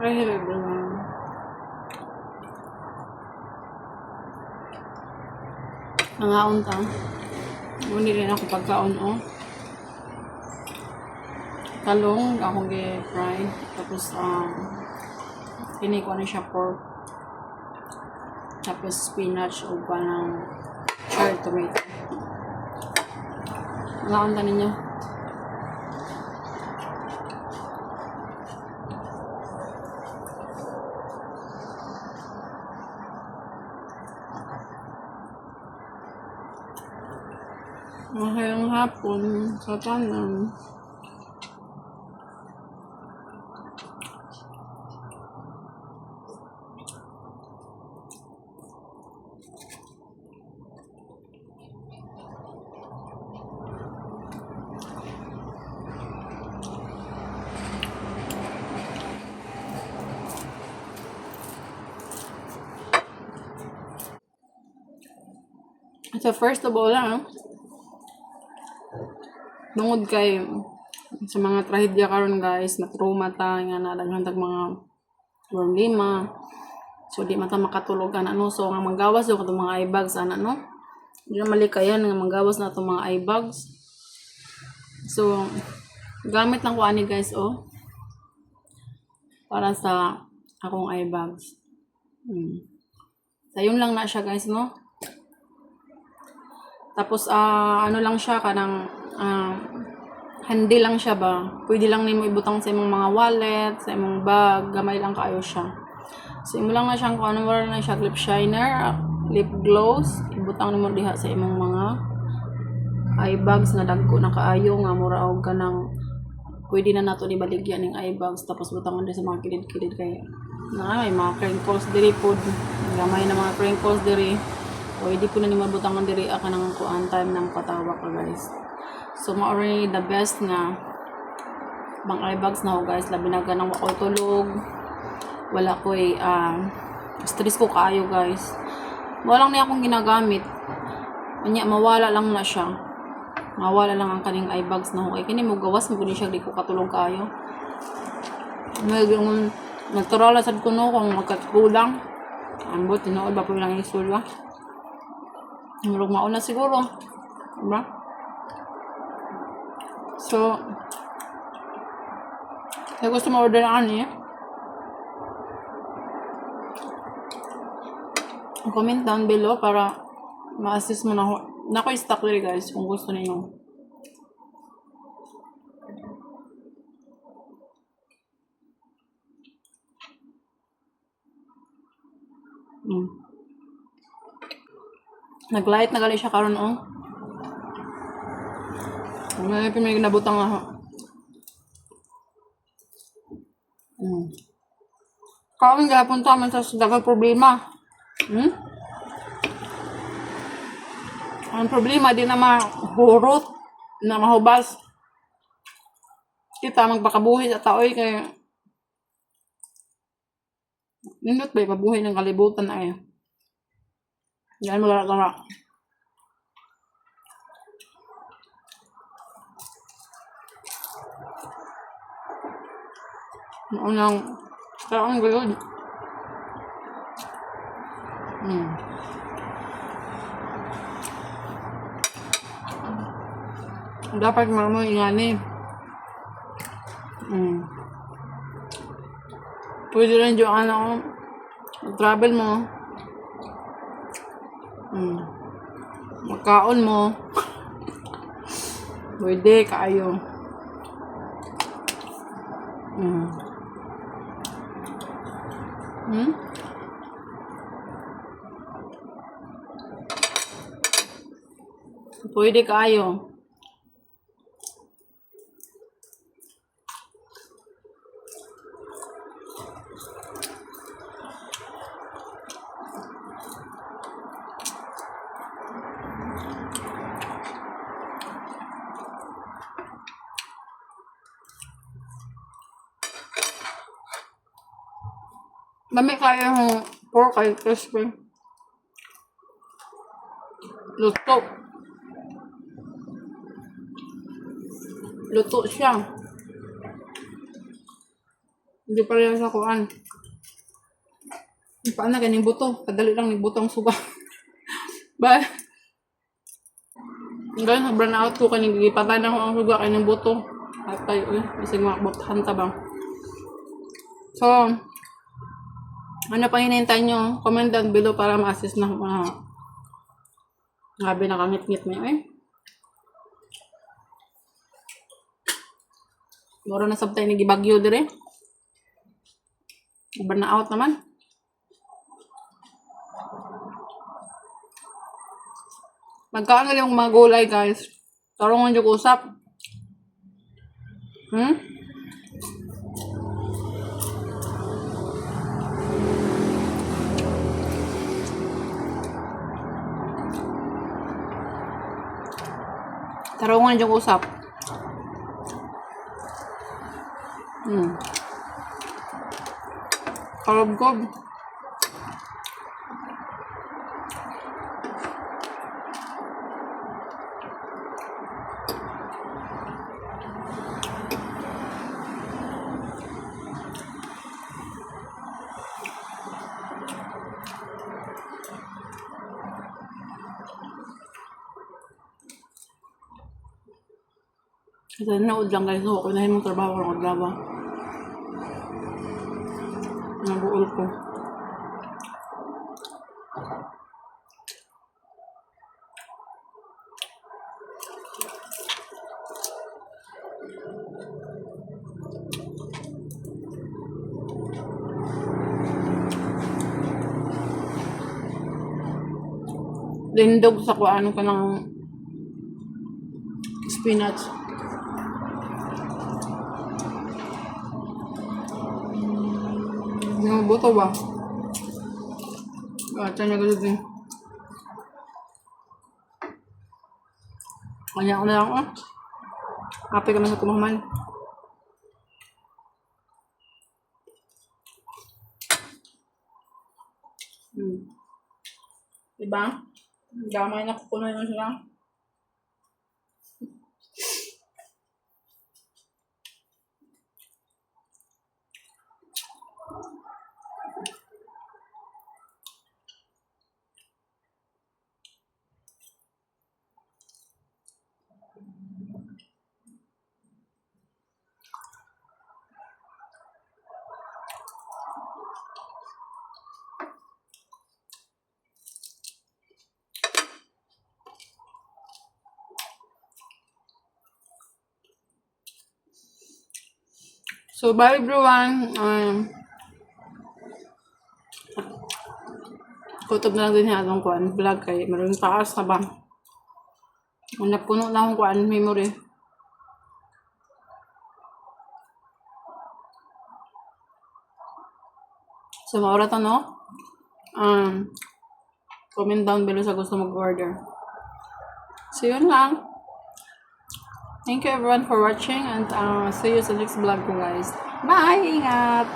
Ay, hello everyone. Nangaon ta. Muni rin ako pagkaon oh. Talong, akong gi-fry. Tapos, um, kini ko na siya pork. Tapos, spinach o pa ng cherry tomato. Nangaon ta ninyo. Mahayang hapon sa tanan. So first of all, ah, Tungod kay sa mga trahedya karon guys, na trauma ta nga nadaghan tag mga problema. So di mata makatulog ana no. So nga manggawas do katong mga eye bags ana no. Di na malikayan nga manggawas na itong mga eye bags. So gamit lang ko ani guys oh. Para sa akong eye bags. Hmm. So yun lang na siya guys no. Tapos, ah, ano lang siya, kanang, ah, handy lang siya ba? Pwede lang nimo ibutang sa imong mga wallet, sa imong bag, gamay lang kayo siya. So, imo lang na siyang kung ano na siya, lip shiner, ah, lip gloss, ibutang nimo diha sa imong mga eye bags na dagko na kaayo nga mura og kanang pwede na nato ni baligyan ning eye bags tapos butang mo sa mga kilid-kilid kay na may mga crinkles diri pod gamay na mga crinkles diri pwede po na ni mabutangan diri aka nang kuan time ng patawa ka guys so maori the best nga bang eye bags na ho guys labi na ganang wako tulog wala ko eh ah, stress ko kaayo guys walang niya akong ginagamit Anya, mawala lang na siya. Mawala lang ang kaning eye bags na ho. Kay kini mo gawas mo siya di ko katulog kayo. May yung natural sad ko no kung magkatkulang. Ambot tinuod ba po lang isulwa. Murag mauna siguro. Diba? So, kaya gusto mo order na ani, comment down below para ma-assist mo na ako. Nako stock diri guys kung gusto niyo. Mm. Nag-light na gali siya karon oh. May may nabutang ako. Mm. Kawin gapon ta man sa dagang problema. Hmm? Ang problema di na mahurot na mahubas. Kita magpakabuhi sa taoy kay Nindot ba pabuhay ng kalibutan ay. Yan mo gara Naunang kaon gayud. Hmm. Dapat mamo ingani. Hmm. Pwede rin yung ano, travel mo. Hmm. Magkaon mo. Pwede, kayo. Hmm. Hmm? Pwede kayo. Dami kaya yung pork ay crispy. Luto. Luto siya. Hindi pa rin sa kuan. Paano na ganing buto? Kadali lang ni buto ang suga. Bye. Ngayon, sobrang na out ko kaning gipatay na ko ang suga kaning buto. At kayo, eh, bisig makabot ta ba? So, ano pa hinihintay nyo? Comment down below para ma-assist na uh, Grabe nakangit-ngit niya eh. Moro na sabtay ni Gibagyo dire. Na out naman. Magkaan yung mga gulay, guys. Tarungan yung usap. Hmm? Tarungan yung usap. Hmm. Kalabgob. Kasi nanood lang guys, so okay na yung trabaho ng adlaw. Nabuol ko. Lindog sa kuano ko ng spinach. Ba? Ah, tiyan niya din. Kanya ko na lang ah. Happy sa kumaman. Hmm. Diba? Gamay na kukunan yun sila. So, bye everyone. Um, kutob na lang din yung atong kuan vlog kay maraming taas na ba? Napuno na akong kuan memory. So, maura to, no? Um, comment down below sa gusto mag-order. So, yun lang. Thank you everyone for watching and uh, see you sa next vlog guys. Bye! Ingat!